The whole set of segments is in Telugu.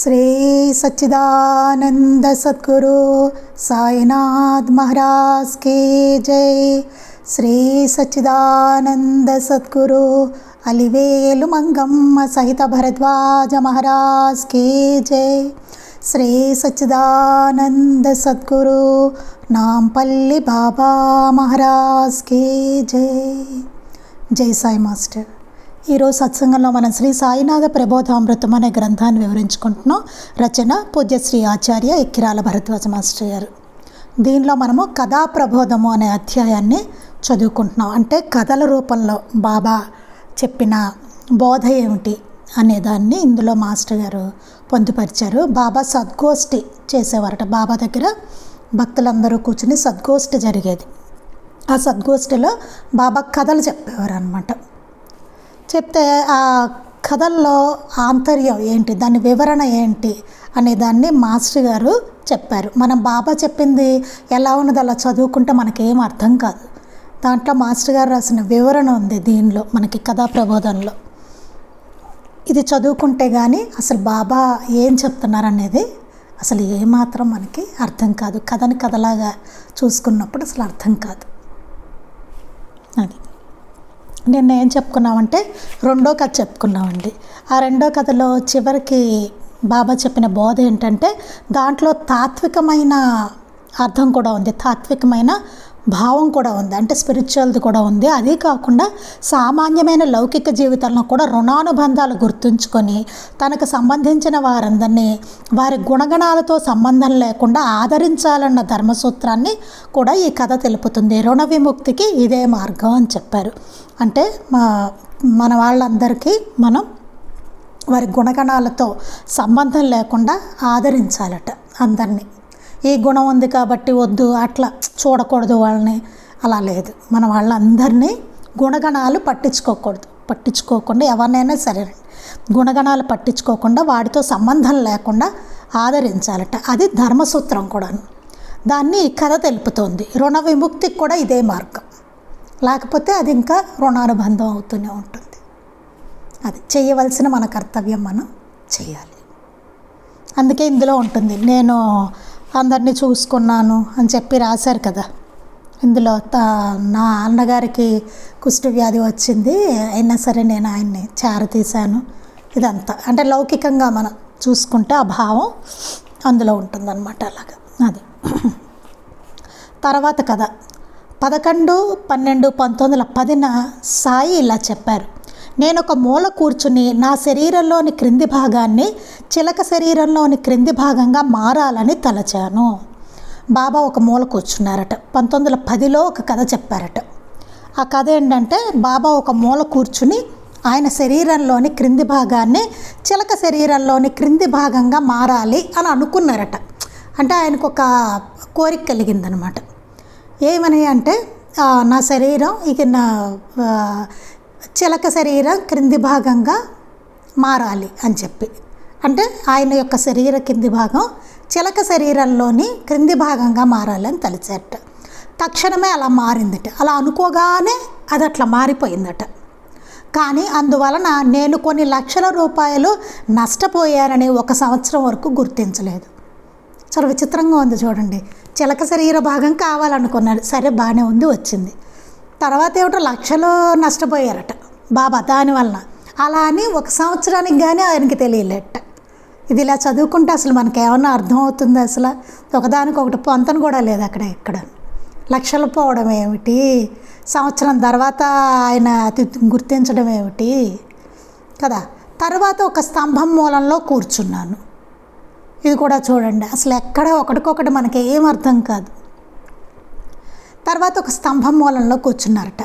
శ్రీ సచ్చిదానంద సద్గురు సాయినాథ్ మహారాజ్కి జై. శ్రీ సచ్చిదానంద సద్గురు అలివేలు మంగమ్మ సహిత భరద్వాజ మహారాజ్ కే జై. శ్రీ సచ్చిదానంద సద్గురు నాంపల్లి బాబా మహారాజ్ కే జై. జై సాయి మాస్టర్. ఈరోజు సత్సంగంలో మనం శ్రీ సాయినాథ ప్రబోధామృతం అనే గ్రంథాన్ని వివరించుకుంటున్నాం. రచన పూజ్యశ్రీ ఆచార్య ఎక్కిరాల భరద్వాజ మాస్టర్ గారు. దీనిలో మనము కథా ప్రబోధము అనే అధ్యాయాన్ని చదువుకుంటున్నాం. అంటే కథల రూపంలో బాబా చెప్పిన బోధ ఏమిటి అనే దాన్ని ఇందులో మాస్టర్ గారు పొందుపరిచారు. బాబా సద్గోష్ఠి చేసేవారట. బాబా దగ్గర భక్తులందరూ కూర్చుని సద్గోష్ఠి జరిగేది. ఆ సద్గోష్ఠిలో బాబా కథలు చెప్పేవారు అనమాట చెప్తే ఆ కథల్లో ఆంతర్యం ఏంటి? దాని వివరణ ఏంటి? అనే దాన్ని మాస్టర్ గారు చెప్పారు. మనం బాబా చెప్పింది ఎలా ఉన్నది అలా చదువుకుంటే మనకేం అర్థం కాదు. దాంట్లో మాస్టర్ గారు రాసిన వివరణ ఉంది దీనిలో మనకి కథా ప్రబోధనలో. ఇది చదువుకుంటే కానీ అసలు బాబా ఏం చెప్తున్నారు అనేది అసలు ఏమాత్రం మనకి అర్థం కాదు. కథని కథలాగా చూసుకున్నప్పుడు అసలు అర్థం కాదు. అది. నిన్న ఏం చెప్పుకున్నామంటే రెండో కథ చెప్పుకున్నామండి. ఆ రెండో కథలో చివరికి బాబా చెప్పిన బోధ ఏంటంటే దాంట్లో తాత్వికమైన అర్థం కూడా ఉంది. తాత్వికమైన భావం కూడా ఉంది అంటే స్పిరిచువల్ది కూడా ఉంది. అదే కాకుండా సామాన్యమైన లౌకిక జీవితంలో కూడా రుణానుబంధాలు గుర్తుంచుకొని తనకు సంబంధించిన వారందరినీ వారి గుణగణాలతో సంబంధం లేకుండా ఆదరించాలన్న ధర్మసూత్రాన్ని కూడా ఈ కథ తెలుపుతుంది. రుణ విముక్తికి ఇదే మార్గం అని చెప్పారు. అంటే మా మన వాళ్ళందరికీ మనం వారి గుణగణాలతో సంబంధం లేకుండా ఆదరించాలట అందరినీ. ఈ గుణం ఉంది కాబట్టి వద్దు అట్లా చూడకూడదు వాళ్ళని. అలా లేదు. మన వాళ్ళందరినీ గుణగణాలు పట్టించుకోకూడదు. పట్టించుకోకుండా ఎవరినైనా సరే గుణగణాలు పట్టించుకోకుండా వాటితో సంబంధం లేకుండా ఆదరించాలట. అది ధర్మసూత్రం కూడాను. దాన్ని ఈ కథ తెలుపుతోంది. రుణ విముక్తికి కూడా ఇదే మార్గం. లేకపోతే అది ఇంకా రుణానుబంధం అవుతూనే ఉంటుంది. అది చేయవలసిన మన కర్తవ్యం మనం చేయాలి. అందుకే ఇందులో ఉంటుంది నేను అందరినీ చూసుకున్నాను అని చెప్పి రాశారు కదా. ఇందులో తా నా అన్నగారికి కుష్టి వ్యాధి వచ్చింది అయినా సరే నేను ఆయన్ని చేరతీశాను. ఇదంతా. అంటే లౌకికంగా మనం చూసుకుంటే ఆ భావం అందులో ఉంటుందన్నమాట అలాగా. అది. తర్వాత కథ. పదకొండు పన్నెండు పంతొమ్మిది వందల పదిన సాయి ఇలా చెప్పారు. నేను ఒక మూల కూర్చుని నా శరీరంలోని క్రింది భాగాన్ని చిలక శరీరంలోని క్రింది భాగంగా మారాలని తలచాను. బాబా ఒక మూల కూర్చున్నారట. పంతొమ్మిది వందల పదిలో ఒక కథ చెప్పారట. ఆ కథ ఏంటంటే బాబా ఒక మూల కూర్చుని ఆయన శరీరంలోని క్రింది భాగాన్ని చిలక శరీరంలోని క్రింది భాగంగా మారాలి అని అనుకున్నారట. అంటే ఆయనకు ఒక కోరిక కలిగిందనమాట. ఏమని అంటే నా శరీరం ఇక నా చిలక శరీరం క్రింది భాగంగా మారాలి అని చెప్పి. అంటే ఆయన యొక్క శరీర కింది భాగం చిలక శరీరంలోని క్రింది భాగంగా మారాలి అని తలిచారట. తక్షణమే అలా మారిందట. అలా అనుకోగానే అది అట్లా మారిపోయిందట. కానీ అందువలన నేను కొన్ని లక్షల రూపాయలు నష్టపోయానని ఒక సంవత్సరం వరకు గుర్తించలేదు. చాలా విచిత్రంగా ఉంది చూడండి. చిలక శరీర భాగం కావాలనుకున్నాడు. సరే బాగానే ఉంది వచ్చింది. తర్వాత ఏమిటో లక్షలు నష్టపోయారట బాబా దానివలన అలా అని ఒక సంవత్సరానికి కానీ ఆయనకి తెలియలేట ఇది ఇలా చదువుకుంటే అసలు మనకి ఏమన్నా అర్థం అవుతుంది అసలు? ఒకదానికి ఒకటి కూడా లేదు అక్కడ ఇక్కడ. లక్షలు పోవడం ఏమిటి? సంవత్సరం తర్వాత ఆయన గుర్తించడం ఏమిటి? కదా. తర్వాత ఒక స్తంభం మూలంలో కూర్చున్నాను. ఇది కూడా చూడండి. అసలు ఎక్కడ ఒకటికొకటి మనకి ఏం అర్థం కాదు. తర్వాత ఒక స్తంభం మూలంలో కూర్చున్నారట.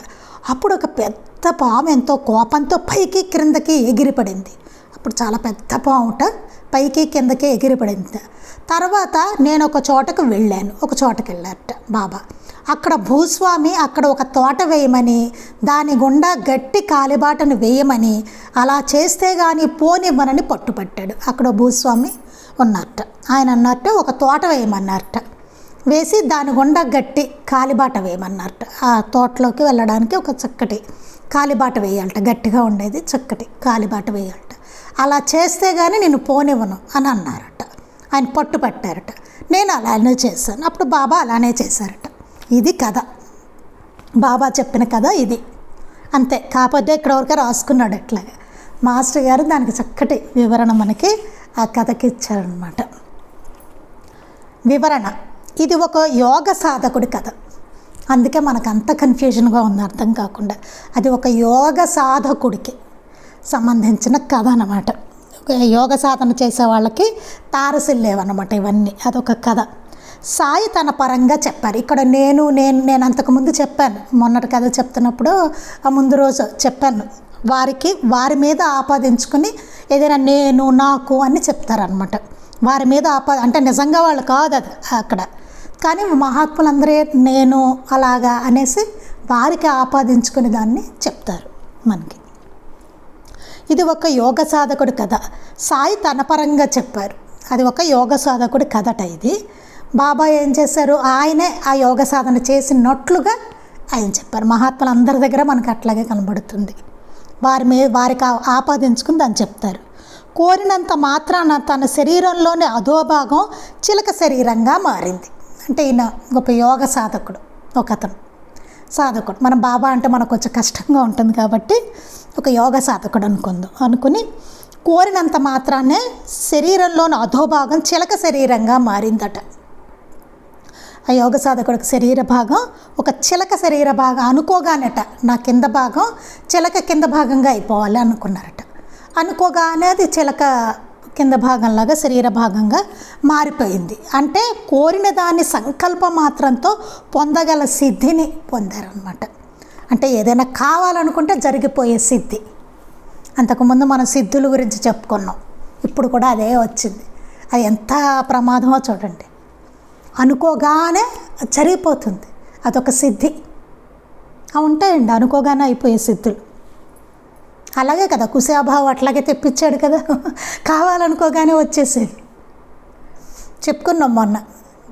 అప్పుడు ఒక పెద్ద పాము ఎంతో కోపంతో పైకి క్రిందకి ఎగిరిపడింది. అప్పుడు చాలా పెద్ద పాముట పైకి కిందకి ఎగిరిపడింది. తర్వాత నేను ఒక చోటకు వెళ్ళాను. ఒక చోటకి వెళ్ళారట బాబా. అక్కడ భూస్వామి అక్కడ ఒక తోట వేయమని దాని గుండా గట్టి కాలిబాటను వేయమని అలా చేస్తే కానీ పోనివ్వనని పట్టుపట్టాడు. అక్కడ భూస్వామి ఉన్నట్ట ఆయన అన్నట్టు ఒక తోట వేయమన్నారట. వేసి దాని గుండా గట్టి కాలిబాట వేయమన్నారట ఆ తోటలోకి వెళ్ళడానికి ఒక చక్కటి కాలిబాట వేయాలట. గట్టిగా ఉండేది చక్కటి కాలిబాట వేయాలట. అలా చేస్తే కానీ నేను పోనివ్వను అని అన్నారట. ఆయన పట్టు పట్టారట. నేను అలానే చేశాను. అప్పుడు బాబా అలానే చేశారట. ఇది కథ. బాబా చెప్పిన కథ ఇది. అంతే. కాకపోతే ఇక్కడ వరకు రాసుకున్నాడు అట్లాగా మాస్టర్ గారు దానికి చక్కటి వివరణ మనకి ఆ కథకి ఇచ్చారనమాట వివరణ. ఇది ఒక యోగ సాధకుడి కథ. అందుకే మనకు అంత కన్ఫ్యూజన్గా ఉంది అర్థం కాకుండా అది ఒక యోగ సాధకుడికి సంబంధించిన కథ అన్నమాట. ఒక యోగ సాధన చేసే వాళ్ళకి తారసిల్లేవన్నమాట ఇవన్నీ. అదొక కథ. సాయి తన పరంగా చెప్పారు. ఇక్కడ నేను నేను నేను అంతకుముందు చెప్పాను. మొన్నటి కథ చెప్తున్నప్పుడు ఆ ముందు రోజు చెప్పాను. వారికి వారి మీద ఆపాదించుకుని ఏదైనా నేను నాకు అని చెప్తారనమాట వారి మీద ఆపా అంటే నిజంగా వాళ్ళు కాదు అది అక్కడ. కానీ మహాత్ములందరే నేను అలాగా అనేసి వారికి ఆపాదించుకుని దాన్ని చెప్తారు మనకి. ఇది ఒక యోగ సాధకుడి కథ. సాయి తన పరంగా చెప్పారు. అది ఒక యోగ సాధకుడి కథట ఇది. బాబా ఏం చేశారు? ఆయనే ఆ యోగ సాధన చేసినట్లుగా ఆయన చెప్పారు. మహాత్ములందరి దగ్గర మనకు అట్లాగే కనబడుతుంది. వారి మీద వారికి ఆపాదించుకుని దాన్ని చెప్తారు. కోరినంత మాత్రాన తన శరీరంలోని అధోభాగం చిలక శరీరంగా మారింది. అంటే ఈయన గొప్ప యోగ సాధకుడు ఒక అతను సాధకుడు. మన బాబా అంటే మనకు కొంచెం కష్టంగా ఉంటుంది కాబట్టి ఒక యోగ సాధకుడు అనుకుందాం. అనుకుని కోరినంత మాత్రాన్నే శరీరంలోని అధోభాగం చిలక శరీరంగా మారిందట. ఆ యోగ సాధకుడికి శరీర భాగం ఒక చిలక శరీర భాగం అనుకోగానట. నా కింద భాగం చిలక కింద భాగంగా అయిపోవాలి అనుకున్నారట. అనుకోగానే అది చిలక కింద భాగంలాగా శరీర భాగంగా మారిపోయింది. అంటే కోరిన దాని సంకల్ప మాత్రంతో పొందగల సిద్ధిని పొందారనమాట అంటే ఏదైనా కావాలనుకుంటే జరిగిపోయే సిద్ధి. అంతకుముందు మనం సిద్ధుల గురించి చెప్పుకున్నాం. ఇప్పుడు కూడా అదే వచ్చింది. అది ఎంత ప్రమాదమో చూడండి. అనుకోగానే జరిగిపోతుంది. అదొక సిద్ధి. ఉంటాయండి అనుకోగానే అయిపోయే సిద్ధులు. అలాగే కదా కుశాభావం అట్లాగే తెప్పించాడు కదా. కావాలనుకోగానే వచ్చేసేది. చెప్పుకున్నాం మొన్న.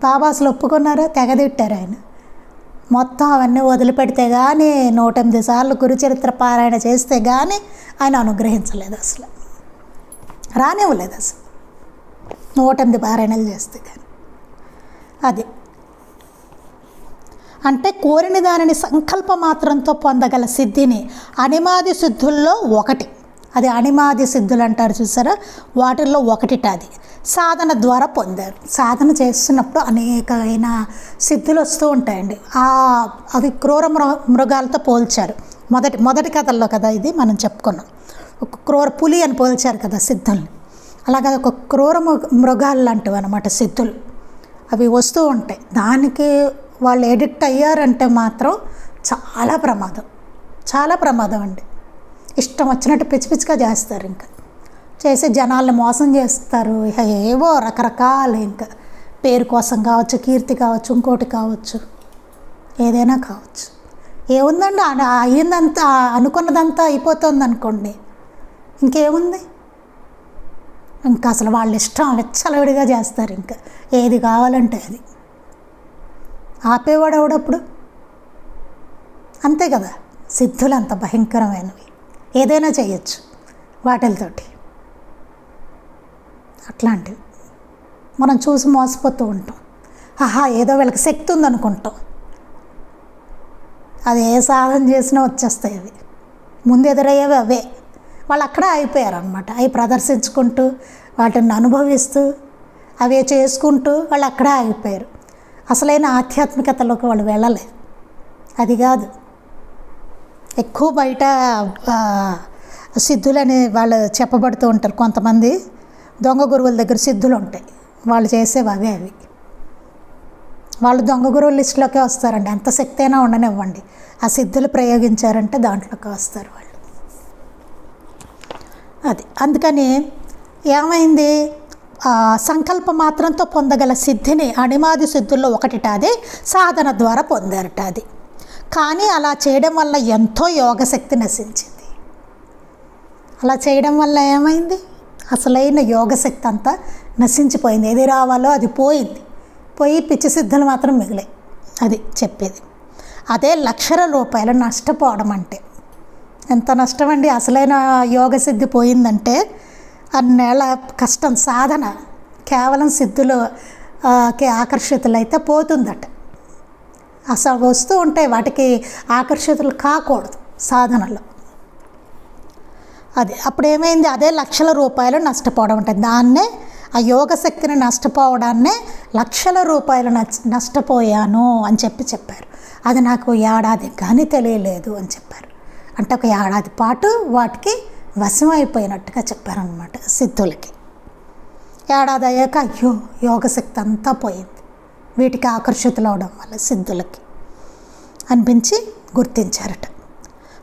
బాబా అసలు ఒప్పుకున్నారా? తెగదిట్టారు ఆయన. మొత్తం అవన్నీ వదిలిపెడితే కానీ నూట ఎనిమిది సార్లు గురుచరిత్ర పారాయణ చేస్తే కానీ ఆయన అనుగ్రహించలేదు అసలు. రానివ్వలేదు అసలు. నూట ఎనిమిది పారాయణలు చేస్తే కానీ అది. అంటే కోరిన దానిని సంకల్ప మాత్రంతో పొందగల సిద్ధిని అనిమాది సిద్ధుల్లో ఒకటి. అది అనిమాది సిద్ధులు అంటారు చూసారా? వాటిల్లో ఒకటిట అది సాధన ద్వారా పొందారు. సాధన చేస్తున్నప్పుడు అనేకమైన సిద్ధులు వస్తూ ఉంటాయండి. ఆ అది క్రూర మృ మృగాలతో పోల్చారు. మొదటి మొదటి కథల్లో కదా ఇది మనం చెప్పుకున్నాం. ఒక క్రూర పులి అని పోల్చారు కదా సిద్ధుల్ని. అలాగే ఒక క్రూర మృగాలు లాంటివి అనమాట సిద్ధులు. అవి వస్తూ ఉంటాయి. దానికి వాళ్ళు ఎడిక్ట్ అయ్యారంటే మాత్రం చాలా ప్రమాదం. చాలా ప్రమాదం అండి. ఇష్టం వచ్చినట్టు పిచ్చి పిచ్చిగా చేస్తారు ఇంకా. చేసి జనాల్ని మోసం చేస్తారు. ఇక ఏవో రకరకాలు ఇంకా. పేరు కోసం కావచ్చు కీర్తి కావచ్చు ఇంకోటి కావచ్చు. ఏదైనా కావచ్చు. ఏముందండి? అయ్యిందంతా అనుకున్నదంతా అయిపోతుంది అనుకోండి ఇంకేముంది? ఇంకా అసలు వాళ్ళ ఇష్టం విచ్చలవిడిగా చేస్తారు ఇంకా. ఏది కావాలంటే అది. ఆపేవాడు ఎవడప్పుడు అంతే కదా సిద్ధులు అంత భయంకరమైనవి. ఏదైనా చేయొచ్చు వాటిలతోటి. అట్లాంటివి. మనం చూసి మోసపోతూ ఉంటాం. ఆహా ఏదో వీళ్ళకి శక్తి ఉందనుకుంటాం. అది ఏ సాధన చేసినా వచ్చేస్తాయి అవి. ముందు ఎదురయ్యేవి అవే. వాళ్ళు అక్కడ అయిపోయారనమాట అవి ప్రదర్శించుకుంటూ వాటిని అనుభవిస్తూ అవే చేసుకుంటూ వాళ్ళు అక్కడే ఆగిపోయారు. అసలైన ఆధ్యాత్మికతలోకి వాళ్ళు వెళ్ళలేదు అది కాదు. ఎక్కువ బయట సిద్ధులని వాళ్ళు చెప్పబడుతూ ఉంటారు. కొంతమంది దొంగ గురువుల దగ్గర సిద్ధులు ఉంటాయి. వాళ్ళు చేసేవి అవే అవి. వాళ్ళు దొంగ గురువుల లిస్టులోకే వస్తారండి. ఎంత శక్తి అయినా ఉండనివ్వండి. ఆ సిద్ధులు ప్రయోగించారంటే దాంట్లోకి వస్తారు వాళ్ళు. అది. అందుకని ఏమైంది? సంకల్ప మాత్రంతో పొందగల సిద్ధిని అణిమాది సిద్ధుల్లో ఒకటిట అదే సాధన ద్వారా పొందారట అది కానీ అలా చేయడం వల్ల ఎంతో యోగశక్తి నశించింది. అలా చేయడం వల్ల ఏమైంది? అసలైన యోగశక్తి అంతా నశించిపోయింది. ఏది రావాలో అది పోయింది. పోయి పిచ్చి సిద్ధులు మాత్రం మిగిలాయి. అది చెప్పేది. అదే లక్షల రూపాయలు నష్టపోవడం అంటే. ఎంత నష్టం అండి అసలైన యోగ సిద్ధి పోయిందంటే అన్నేళ్ళ కష్టం సాధన కేవలం సిద్ధులు ఆకర్షితులైతే పోతుందట. అసలు వస్తూ ఉంటాయి వాటికి ఆకర్షితులు కాకూడదు సాధనలో. అది అప్పుడు ఏమైంది అదే లక్షల రూపాయలు నష్టపోవడం ఉంటుంది దాన్నే ఆ యోగ శక్తిని నష్టపోవడాన్నే లక్షల రూపాయలు నష్టపోయాను అని చెప్పి చెప్పారు. అది నాకు ఏడాది కానీ తెలియలేదు అని చెప్పారు. అంటే ఒక ఏడాది పాటు వాటికి వశం అయిపోయినట్టుగా చెప్పారనమాట సిద్ధులకి. ఏడాది అయ్యాక అయ్యో యోగశక్తి అంతా పోయింది. వీటికి ఆకర్షితులు అవడం వల్ల సిద్ధులకి అనిపించి గుర్తించారట.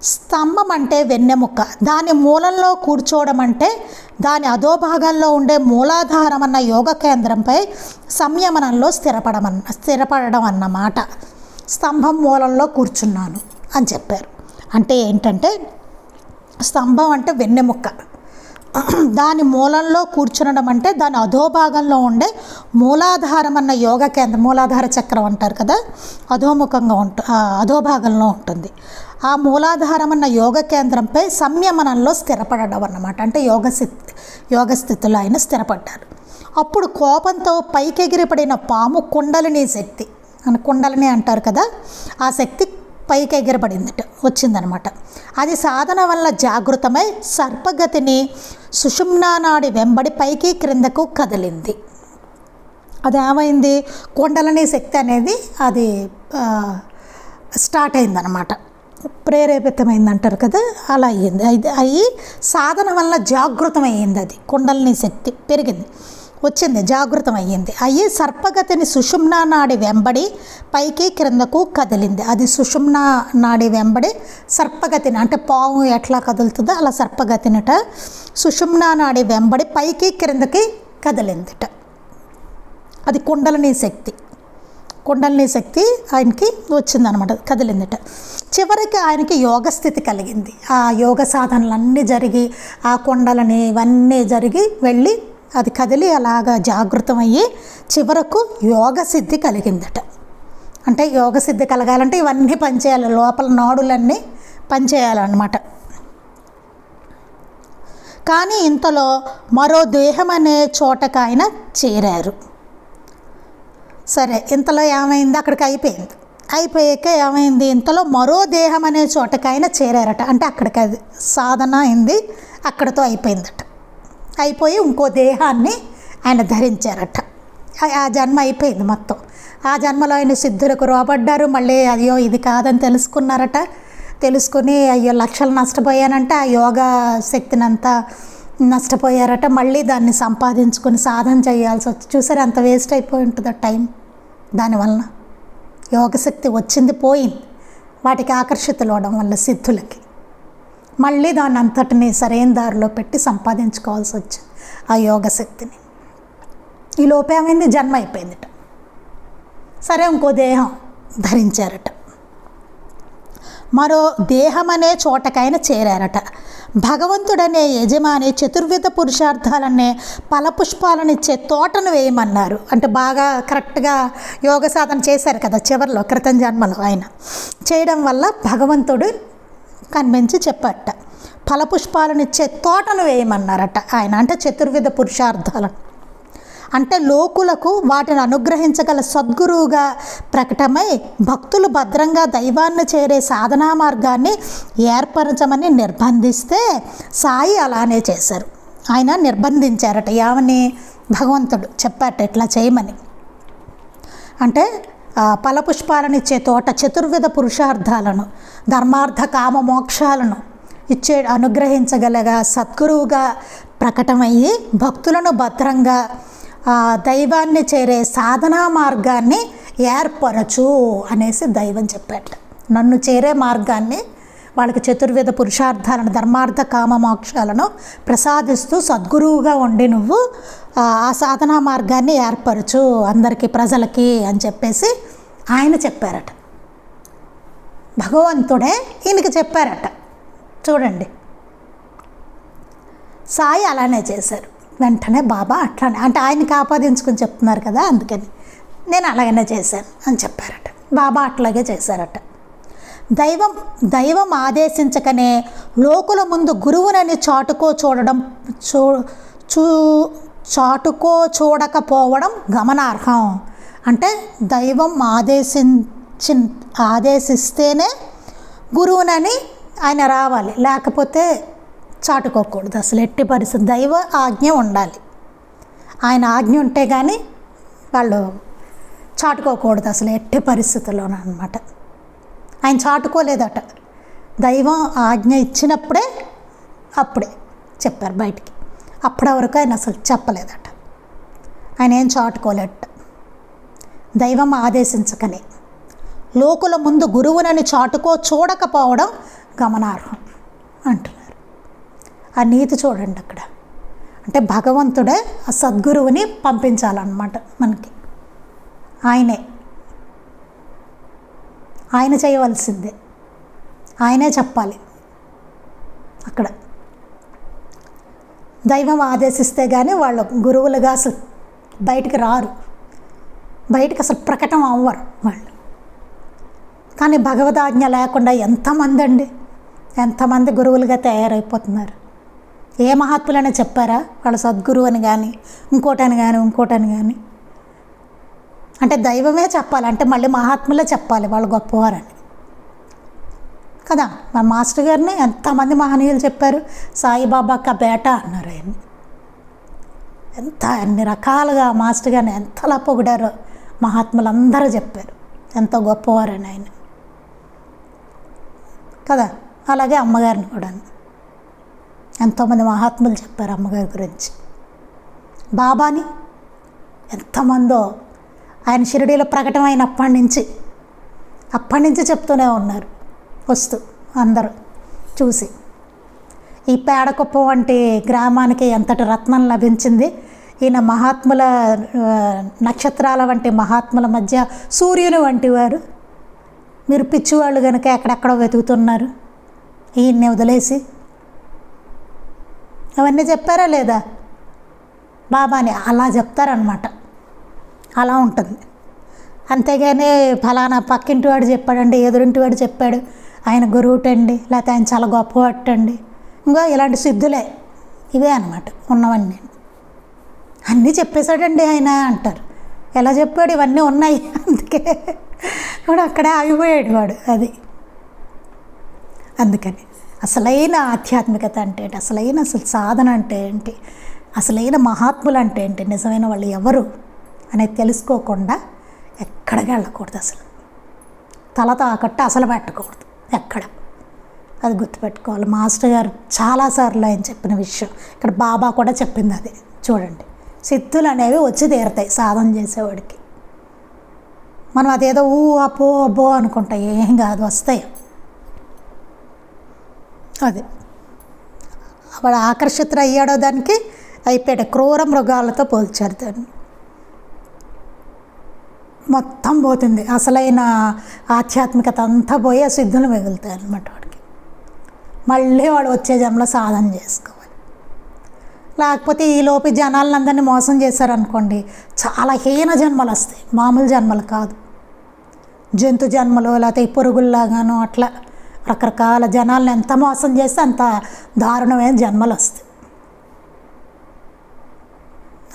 స్తంభం అంటే వెన్నెముక దాని మూలంలో కూర్చోవడం అంటే దాని అధోభాగాల్లో ఉండే మూలాధారం అన్న యోగ కేంద్రంపై సంయమనంలో స్థిరపడమన్న స్థిరపడడం అన్నమాట స్తంభం మూలంలో కూర్చున్నాను అని చెప్పారు. అంటే ఏంటంటే స్తంభం అంటే వెన్నెముక్క దాని మూలంలో కూర్చునడం అంటే దాని అధోభాగంలో ఉండే మూలాధారం అన్న యోగ కేంద్రం మూలాధార చక్రం అంటారు కదా అధోముఖంగా ఉంటు అధోభాగంలో ఉంటుంది. ఆ మూలాధారం అన్న యోగ కేంద్రంపై సంయమనంలో స్థిరపడడం అన్నమాట. అంటే యోగ స్థితి యోగ స్థితిలో ఆయన స్థిరపడ్డారు. అప్పుడు కోపంతో పైకెగిరిపడిన పాము కుండలిని శక్తి అని కుండలిని అంటారు కదా ఆ శక్తి పైకి ఎగిరబడిందట వచ్చిందనమాట. అది సాధన వల్ల జాగృతమై సర్పగతిని సుషుమ్నా నాడి వెంబడి పైకి క్రిందకు కదిలింది. అది ఏమైంది? కుండలని శక్తి అనేది అది స్టార్ట్ అయిందనమాట. ప్రేరేపితమైంది అంటారు కదా అలా అయ్యింది అది అయ్యి సాధన వల్ల జాగృతమైంది అది కుండలిని శక్తి పెరిగింది. వచ్చింది జాగృతం అయ్యింది అయ్యి సర్పగతిని సుషుమ్నా నాడి వెంబడి పైకి క్రిందకు కదిలింది. అది సుషుమ్నా నాడి వెంబడి సర్పగతిని అంటే పాము ఎట్లా కదులుతుందో అలా సర్పగతినిట సుషుమ్నా నాడి వెంబడి పైకి క్రిందకి కదిలిందిట. అది కుండలని శక్తి. కుండలిని శక్తి ఆయనకి వచ్చిందనమాట కదిలిందిట. చివరికి ఆయనకి యోగ స్థితి కలిగింది. ఆ యోగ సాధనలన్నీ జరిగి ఆ కుండలని ఇవన్నీ జరిగి వెళ్ళి అది కదిలి అలాగా జాగృతం అయ్యి చివరకు యోగ సిద్ధి కలిగిందట. అంటే యోగ సిద్ధి కలగాలంటే ఇవన్నీ పనిచేయాలి. లోపల నాడులన్నీ పనిచేయాలన్నమాట. కానీ ఇంతలో మరో దేహం అనే చోటకు ఆయన చేరారు. సరే ఇంతలో ఏమైంది? అక్కడికి అయిపోయింది. అయిపోయాక ఏమైంది? ఇంతలో మరో దేహం అనే చోటకాయన చేరారట. అంటే అక్కడికి అది సాధన అయింది. అక్కడితో అయిపోయిందట. అయిపోయి ఇంకో దేహాన్ని ఆయన ధరించారట. ఆ- జన్మ అయిపోయింది మొత్తం. ఆ జన్మలో ఆయన సిద్ధులకు రోబడ్డారు. మళ్ళీ అయ్యో ఇది కాదని తెలుసుకున్నారట. తెలుసుకుని అయ్యో లక్షలు నష్టపోయానంటే. ఆ యోగా శక్తినంతా నష్టపోయారట. మళ్ళీ దాన్ని సంపాదించుకొని సాధన చేయాల్సి వచ్చి చూసారు అంత వేస్ట్ అయిపోయి ఉంటుంది టైం? దానివలన యోగశక్తి వచ్చింది పోయింది. వాటికి ఆకర్షితులు అవడం వల్ల సిద్ధులకి. మళ్ళీ దాన్ని అంతటిని సరైన దారిలో పెట్టి సంపాదించుకోవాల్సి వచ్చింది ఆ యోగశక్తిని. ఈ లోపేమైంది జన్మ అయిపోయిందిట. సరే ఇంకో దేహం ధరించారట. మరో దేహం అనే చోటకైనా చేరారట. భగవంతుడనే యజమాని చతుర్విధ పురుషార్థాలనే ఫలపుష్పాలనిచ్చే తోటను వేయమన్నారు. అంటే బాగా కరెక్ట్గా యోగ సాధన చేశారు కదా చివరిలో క్రితం జన్మలో ఆయన. చేయడం వల్ల భగవంతుడు కనిపించి చెప్పట ఫలపుష్పాలనిచ్చే తోటను వేయమన్నారట ఆయన అంటే చతుర్విధ పురుషార్థాలను. అంటే లోకులకు వాటిని అనుగ్రహించగల సద్గురువుగా ప్రకటమై భక్తులు భద్రంగా దైవాన్ని చేరే సాధనా మార్గాన్ని ఏర్పరచమని నిర్బంధిస్తే సాయి అలానే చేశారు. ఆయన నిర్బంధించారట యావని భగవంతుడు చెప్పాట ఇట్లా చేయమని. అంటే ఫలపుష్పాలనిచ్చే తోట చతుర్విధ పురుషార్థాలను ధర్మార్థ కామ మోక్షాలను ఇచ్చే అనుగ్రహించగలగా సద్గురువుగా ప్రకటమయ్యి భక్తులను భద్రంగా దైవాన్ని చేరే సాధనా మార్గాన్ని ఏర్పరచు అనేసి దైవం చెప్పాట నన్ను చేరే మార్గాన్ని వాళ్ళకి చతుర్విధ పురుషార్థాలను ధర్మార్థ కామ మోక్షాలను ప్రసాదిస్తూ సద్గురువుగా ఉండి నువ్వు ఆ సాధనా మార్గాన్ని ఏర్పరచు అందరికీ ప్రజలకి అని చెప్పేసి ఆయన చెప్పారట. భగవంతుడే ఈయనకి చెప్పారట. చూడండి. సాయి అలానే చేశారు. వెంటనే బాబా అట్లానే అంటే ఆయనకి ఆపాదించుకుని చెప్తున్నారు కదా అందుకని నేను అలాగనే చేశాను అని చెప్పారట. బాబా అట్లాగే చేశారట. దైవం దైవం ఆదేశించకనే లోకుల ముందు గురువునని చాటుకో చూడడం చూ చూ చాటుకో చూడకపోవడం గమనార్హం. అంటే దైవం ఆదేశించి ఆదేశిస్తేనే గురువునని ఆయన రావాలి. లేకపోతే చాటుకోకూడదు. అసలు ఎట్టి పరిస్థితి దైవ ఆజ్ఞ ఉండాలి. ఆయన ఆజ్ఞ ఉంటే కానీ వాళ్ళు చాటుకోకూడదు అసలు ఎట్టి పరిస్థితుల్లోనమాట ఆయన చాటుకోలేదట. దైవం ఆజ్ఞ ఇచ్చినప్పుడే అప్పుడే చెప్పారు బయటికి. అప్పటి వరకు ఆయన అసలు చెప్పలేదట. ఆయన ఏం చాటుకోలేట దైవం ఆదేశించకనే. లోకుల ముందు గురువునని చాటుకో చూడకపోవడం గమనార్హం అంటున్నారు. ఆ నీతి చూడండి అక్కడ. అంటే భగవంతుడే ఆ సద్గురువుని పంపించాలన్నమాట మనకి. ఆయనే. ఆయన చేయవలసిందే. ఆయనే చెప్పాలి. అక్కడ. దైవం ఆదేశిస్తే కానీ వాళ్ళ గురువులుగా అసలు బయటికి రారు. బయటకు అసలు ప్రకటన అవ్వరు వాళ్ళు. కానీ భగవదాజ్ఞ లేకుండా ఎంతమంది అండి? ఎంతమంది గురువులుగా తయారైపోతున్నారు? ఏ మహాత్ములైనా చెప్పారా? వాళ్ళ సద్గురువు అని కానీ ఇంకోటని కానీ ఇంకోటని కానీ అంటే దైవమే చెప్పాలి అంటే మళ్ళీ మహాత్ములే చెప్పాలి వాళ్ళు గొప్పవారని. కదా మా మాస్టర్ గారిని ఎంతమంది మహనీయులు చెప్పారు? సాయిబాబాక బేట అన్నారు ఆయన. ఎంత అన్ని రకాలుగా మాస్టర్ గారిని ఎంతలా పొగిడారో మహాత్ములందరూ చెప్పారు. ఎంతో గొప్పవారని ఆయన. కదా అలాగే అమ్మగారిని కూడా. ఎంతోమంది మహాత్ములు చెప్పారు అమ్మగారి గురించి. బాబాని ఎంతమందో ఆయన షిరిడీలో ప్రకటమైనప్పటి నుంచి అప్పటి నుంచి చెప్తూనే ఉన్నారు. వస్తూ అందరూ చూసి. ఈ పేడకుప్ప వంటి గ్రామానికి ఎంతటి రత్నం లభించింది? ఈయన మహాత్ముల నక్షత్రాల వంటి మహాత్ముల మధ్య సూర్యుని వంటి వారు? మీరు పిచ్చివాళ్ళు కనుక ఎక్కడెక్కడో వెతుకుతున్నారు? ఈయన్ని వదిలేసి. అవన్నీ చెప్పారా లేదా? బాబాని అలా చెప్తారనమాట అలా ఉంటుంది. అంతేగాని ఫలానా పక్కింటి వాడు చెప్పాడండి ఎదురింటి వాడు చెప్పాడు ఆయన గురువుటండి లేకపోతే ఆయన చాలా గొప్పవాటండి ఇంకా ఇలాంటి సిద్ధులే. ఇవే అనమాట ఉన్నవన్నీ. అన్నీ చెప్పేశాడండి ఆయన అంటారు. ఎలా చెప్పాడు? ఇవన్నీ ఉన్నాయి. అందుకే వాడు అక్కడే ఆగిపోయాడు వాడు అది. అందుకని అసలైన ఆధ్యాత్మికత అంటే ఏంటి? అసలైన అసలు సాధన అంటే ఏంటి? అసలైన మహాత్ములు అంటే ఏంటి? నిజమైన వాళ్ళు ఎవరు? అనేది తెలుసుకోకుండా ఎక్కడికి వెళ్ళకూడదు అసలు. తల తాకట్టు అసలు పెట్టకూడదు ఎక్కడ. అది గుర్తుపెట్టుకోవాలి. మాస్టర్ గారు చాలాసార్లు ఆయన చెప్పిన విషయం ఇక్కడ బాబా కూడా చెప్పింది అది. చూడండి. సిద్ధులు అనేవి వచ్చి తీరుతాయి సాధన చేసేవాడికి. మనం అదేదో ఊ అపో అబ్బో అనుకుంటాం ఏం కాదు వస్తాయి. అది. వాడు ఆకర్షితుడు అయ్యాడో దానికి అయిపోయాడు క్రూర మృగాలతో పోల్చారు దాన్ని. మొత్తం పోతుంది. అసలైన ఆధ్యాత్మికత అంతా పోయి ఆ సిద్ధులు మిగులుతాయి అన్నమాట వాడికి. మళ్ళీ వాడు వచ్చే జన్మలో సాధన చేసుకోవాలి. లేకపోతే ఈ జనాలను అందరినీ మోసం చేశారనుకోండి చాలా హీన జన్మలు వస్తాయి. మామూలు జన్మలు కాదు. జంతు జన్మలు లేకపోతే ఈ అట్లా రకరకాల జనాలను ఎంత మోసం చేస్తే అంత దారుణమైన జన్మలు వస్తాయి.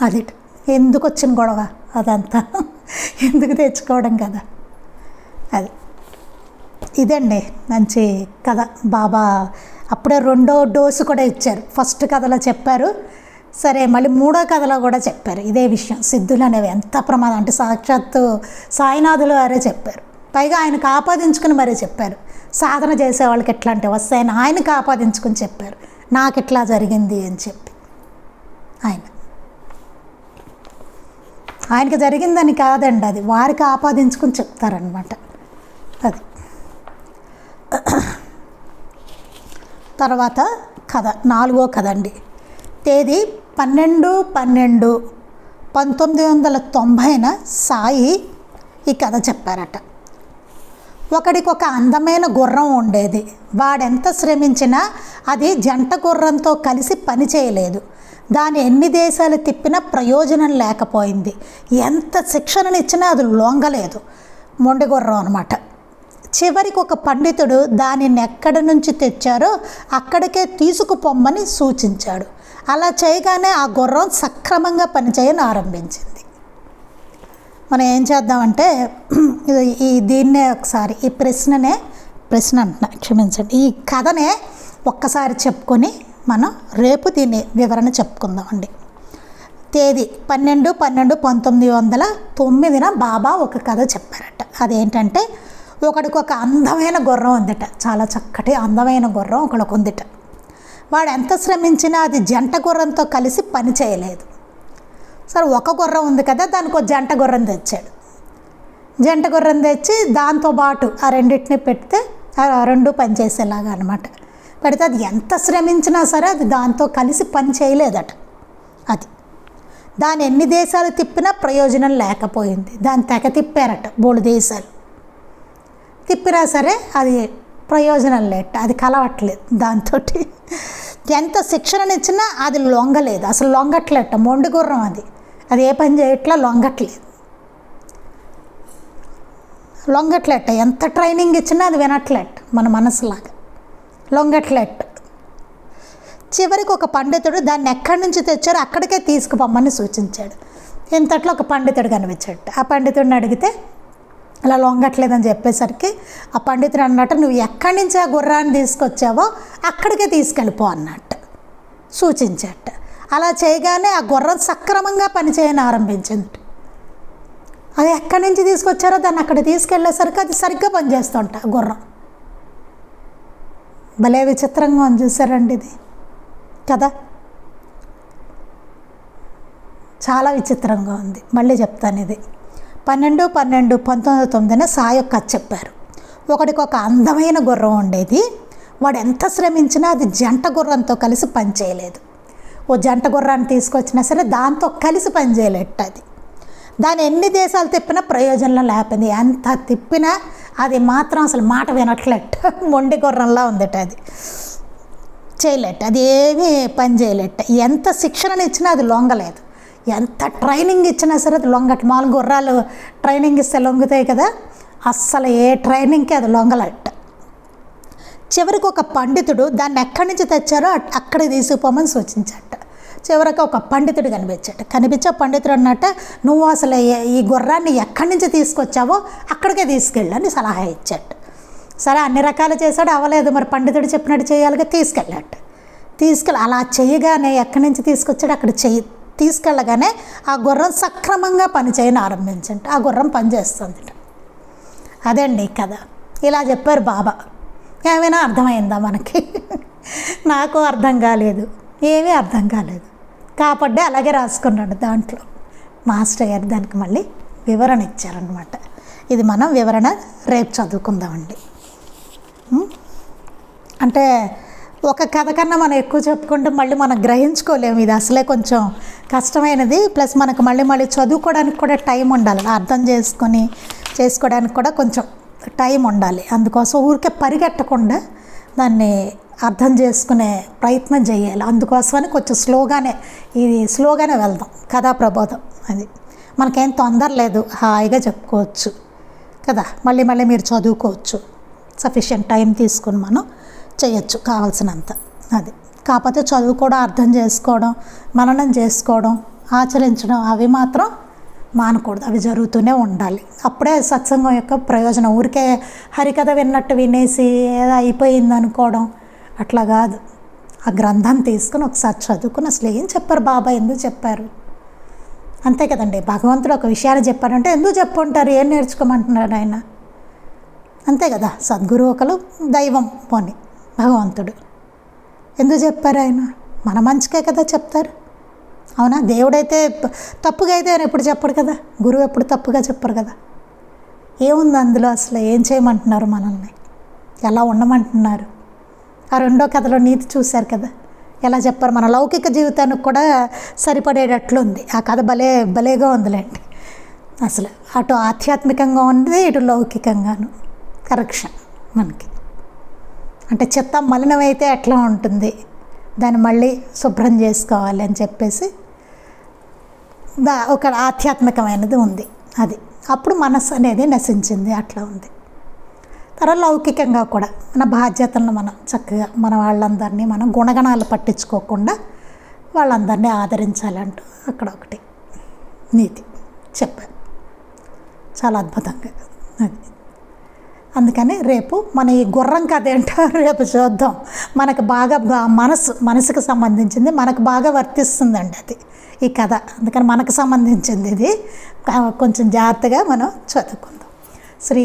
అది ఎందుకు వచ్చిన గొడవ అదంతా? ఎందుకు తెచ్చుకోవడం కదా? అది. ఇదండి మంచి కథ. బాబా అప్పుడే రెండో డోసు కూడా ఇచ్చారు. ఫస్ట్ కథలో చెప్పారు. సరే మళ్ళీ మూడో కథలో కూడా చెప్పారు. ఇదే విషయం. సిద్ధులు అనేవి ఎంత ప్రమాదం. అంటే సాక్షాత్తు సాయినాథులు వారే చెప్పారు. పైగా ఆయనకు ఆపాదించుకుని మరీ చెప్పారు. సాధన చేసే వాళ్ళకి ఎట్లాంటివి వస్తాయని ఆయనకు ఆపాదించుకుని చెప్పారు. నాకు ఇట్లా జరిగింది అని చెప్పి. ఆయన. ఆయనకి జరిగిందని కాదండి అది. వారికి ఆపాదించుకుని చెప్తారనమాట అది. తర్వాత కథ నాలుగో కథ అండి తేదీ పన్నెండు పన్నెండు పంతొమ్మిది వందల తొంభైన సాయి ఈ కథ చెప్పారట. ఒకడికి ఒక అందమైన గుర్రం ఉండేది. వాడెంత శ్రమించినా అది జంట గుర్రంతో కలిసి పని చేయలేదు. దాని ఎన్ని దేశాలు తిప్పినా ప్రయోజనం లేకపోయింది. ఎంత శిక్షణనిచ్చినా అది లొంగలేదు. మొండిగొర్రం అనమాట చివరికి ఒక పండితుడు దానిని ఎక్కడి నుంచి తెచ్చారో అక్కడికే తీసుకుపోమ్మని సూచించాడు. అలా చేయగానే ఆ గుర్రం సక్రమంగా పనిచేయని ఆరంభించింది. మనం ఏం చేద్దామంటే ఈ దీన్నే ఒకసారి ఈ ప్రశ్ననే ప్రశ్న అంటున్నా క్షమించండి. ఈ కథనే ఒక్కసారి చెప్పుకొని మనం రేపు దీని వివరణ చెప్పుకుందామండి. తేదీ పన్నెండు పన్నెండు పంతొమ్మిది వందల తొమ్మిదిన బాబా ఒక కథ చెప్పారట. అదేంటంటే ఒకడికి ఒక అందమైన గుర్రం ఉందిట. చాలా చక్కటి అందమైన గుర్రం ఒకడికి ఉందిట. వాడు ఎంత శ్రమించినా అది జంట గుర్రంతో కలిసి పని చేయలేదు. సరే ఒక గుర్రం ఉంది కదా దానికి ఒక జంట గుర్రం తెచ్చాడు. జంట గుర్రం తెచ్చి దాంతో పాటు ఆ రెండింటిని పెడితే ఆ రెండు పనిచేసేలాగా అనమాట పెడితే అది ఎంత శ్రమించినా సరే అది దాంతో కలిసి పని చేయలేదట. అది. దాని ఎన్ని దేశాలు తిప్పినా ప్రయోజనం లేకపోయింది. దాన్ని తెగ తిప్పారట మూడు దేశాలు. తిప్పినా సరే అది ప్రయోజనం లేట అది కలవట్లేదు దాంతో ఎంత శిక్షణనిచ్చినా అది లొంగలేదు అసలు లొంగట్లేట మొండి గుర్రం అది. అది ఏ పని చేయట్లా లొంగట్లేదు. లొంగట్లేట ఎంత ట్రైనింగ్ ఇచ్చినా అది వినట్లేట మన మనసులాగా. లొంగట్లెట్. చివరికి ఒక పండితుడు దాన్ని ఎక్కడి నుంచి తెచ్చారో అక్కడికే తీసుకుపోమ్మని సూచించాడు. ఇంతట్లో ఒక పండితుడు కనిపించాడు. ఆ పండితుడిని అడిగితే అలా లొంగట్లేదని చెప్పేసరికి ఆ పండితుడు అన్నట్టు నువ్వు ఎక్కడి నుంచి ఆ గుర్రాన్ని తీసుకొచ్చావో అక్కడికే తీసుకెళ్ళిపో అన్నట్టు సూచించట. అలా చేయగానే ఆ గుర్రం సక్రమంగా పనిచేయని ఆరంభించింది. అది ఎక్కడి నుంచి తీసుకొచ్చారో దాన్ని అక్కడ తీసుకెళ్ళేసరికి అది సరిగ్గా పనిచేస్తుంట ఆ గుర్రం. భలే విచిత్రంగా ఉంది చూసారండి ఇది. కదా? చాలా విచిత్రంగా ఉంది. మళ్ళీ చెప్తాను ఇది. పన్నెండు పన్నెండు పంతొమ్మిది తొమ్మిదిన సాయి కథ చెప్పారు. ఒకడికి ఒక అందమైన గుర్రం ఉండేది. వాడు ఎంత శ్రమించినా అది జంట గుర్రంతో కలిసి పనిచేయలేదు. ఓ జంట గుర్రాన్ని తీసుకొచ్చినా సరే దాంతో కలిసి పనిచేయలేట అది. దాని ఎన్ని దేశాలు తిప్పినా ప్రయోజనం లేకపోయింది. ఎంత తిప్పినా అది మాత్రం అసలు మాట వినట్లెట్ మొండి గుర్రంలా ఉందట అది. చేయలేట అది ఏమీ పని చేయలేట. ఎంత శిక్షణను ఇచ్చినా అది లొంగలేదు. ఎంత ట్రైనింగ్ ఇచ్చినా సరే అది లొంగట. మామూలు గుర్రాలు ట్రైనింగ్ ఇస్తే లొంగుతాయి కదా అస్సలు ఏ ట్రైనింగ్కి అది లొంగలట. చివరికి ఒక పండితుడు దాన్ని ఎక్కడి నుంచి తెచ్చారో అట్- అక్కడికి తీసుకుపోమని సూచించట. చివరికి ఒక పండితుడు కనిపించాడు. కనిపించే పండితుడు అన్నట్ట నువ్వు అసలు ఈ గుర్రాన్ని ఎక్కడి నుంచి తీసుకొచ్చావో అక్కడికే తీసుకెళ్ళని సలహా ఇచ్చాడు. సరే అన్ని రకాలు చేశాడు అవ్వలేదు మరి పండితుడు చెప్పినట్టు చేయాలిగా తీసుకెళ్ళాడు. తీసుకెళ్ళి అలా చేయగానే ఎక్కడి నుంచి తీసుకొచ్చాడు అక్కడ చెయ్యి తీసుకెళ్ళగానే ఆ గుర్రం సక్రమంగా పనిచేయని ఆరంభించండి ఆ గుర్రం పనిచేస్తుంది అదండి కథ. ఇలా చెప్పారు బాబా. ఏమైనా అర్థమైందా మనకి? నాకు అర్థం కాలేదు. ఏమీ అర్థం కాలేదు. కాపడ్డే అలాగే రాసుకున్నాడు దాంట్లో. మాస్టర్ గారు దానికి మళ్ళీ వివరణ ఇచ్చారనమాట ఇది మనం వివరణ రేపు చదువుకుందామండి. అంటే ఒక కథ కన్నా మనం ఎక్కువ చెప్పుకుంటే మళ్ళీ మనం గ్రహించుకోలేము. ఇది అసలే కొంచెం కష్టమైనది. ప్లస్ మనకు మళ్ళీ మళ్ళీ చదువుకోవడానికి కూడా టైం ఉండాలి. అర్థం చేసుకొని చేసుకోవడానికి కూడా కొంచెం టైం ఉండాలి. అందుకోసం ఊరికే పరిగెట్టకుండా దాన్ని అర్థం చేసుకునే ప్రయత్నం చేయాలి. అందుకోసమని కొంచెం స్లోగానే ఇది స్లోగానే వెళ్దాం. కథా ప్రబోధం అది. మనకేం తొందర లేదు. హాయిగా చెప్పుకోవచ్చు కదా. మళ్ళీ మళ్ళీ మీరు చదువుకోవచ్చు. సఫిషియంట్ టైం తీసుకుని మనం చేయొచ్చు కావాల్సినంత అది. కాకపోతే చదువుకోవడం అర్థం చేసుకోవడం మననం చేసుకోవడం ఆచరించడం అవి మాత్రం మానకూడదు. అవి జరుగుతూనే ఉండాలి. అప్పుడే సత్సంగం యొక్క ప్రయోజనం. ఊరికే హరికథ విన్నట్టు వినేసి ఏదో అయిపోయింది అనుకోవడం అట్లా కాదు. ఆ గ్రంథం తీసుకుని ఒకసారి చదువుకుని అసలు ఏం చెప్పారు బాబా? ఎందుకు చెప్పారు? అంతే కదండి. భగవంతుడు ఒక విషయాన్ని చెప్పారంటే ఎందుకు చెప్పుంటారు? ఏం నేర్చుకోమంటున్నారు ఆయన అంతే కదా. సద్గురు ఒకరు దైవం పోని భగవంతుడు. ఎందుకు చెప్పారు ఆయన? మన మంచికే కదా చెప్తారు. అవునా? దేవుడైతే తప్పుగా అయితే ఆయన ఎప్పుడు చెప్పడు కదా? గురువు ఎప్పుడు తప్పుగా చెప్పరు కదా? ఏముంది అందులో అసలు? ఏం చేయమంటున్నారు మనల్ని? ఎలా ఉండమంటున్నారు? ఆ రెండో కథలో నీతి చూశారు కదా? ఎలా చెప్పారు? మన లౌకిక జీవితానికి కూడా సరిపడేటట్లు ఉంది ఆ కథ భలే భలేగా ఉందిలేండి. అసలు అటు ఆధ్యాత్మికంగా ఉంది ఇటు లౌకికంగాను. కరెక్షన్ మనకి. అంటే చెత్త మలినమైతే ఎట్లా ఉంటుంది? దాన్ని మళ్ళీ శుభ్రం చేసుకోవాలి అని చెప్పేసి దా ఒక ఆధ్యాత్మికమైనది ఉంది. అది. అప్పుడు మనస్సు అనేది నశించింది. అట్లా ఉంది. తర్వాత లౌకికంగా కూడా మన బాధ్యతలను మనం చక్కగా మన వాళ్ళందరినీ మనం గుణగణాలు పట్టించుకోకుండా వాళ్ళందరినీ ఆదరించాలంటూ అక్కడ ఒకటి నీతి చెప్పారు. చాలా అద్భుతంగా. అది. అందుకని రేపు మన ఈ గుర్రం కథ ఏంటో రేపు చూద్దాం. మనకు బాగా మనసు మనసుకు సంబంధించింది మనకు బాగా వర్తిస్తుందండి అది ఈ కథ. అందుకని మనకు సంబంధించింది ఇది. కొంచెం జాగ్రత్తగా మనం చదువుకుందాం. శ్రీ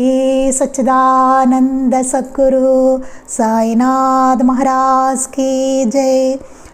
సచ్చిదానంద సద్గురు సాయినాథ్ మహారాజ్ కీ జై.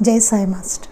జై సాయి మాస్టర్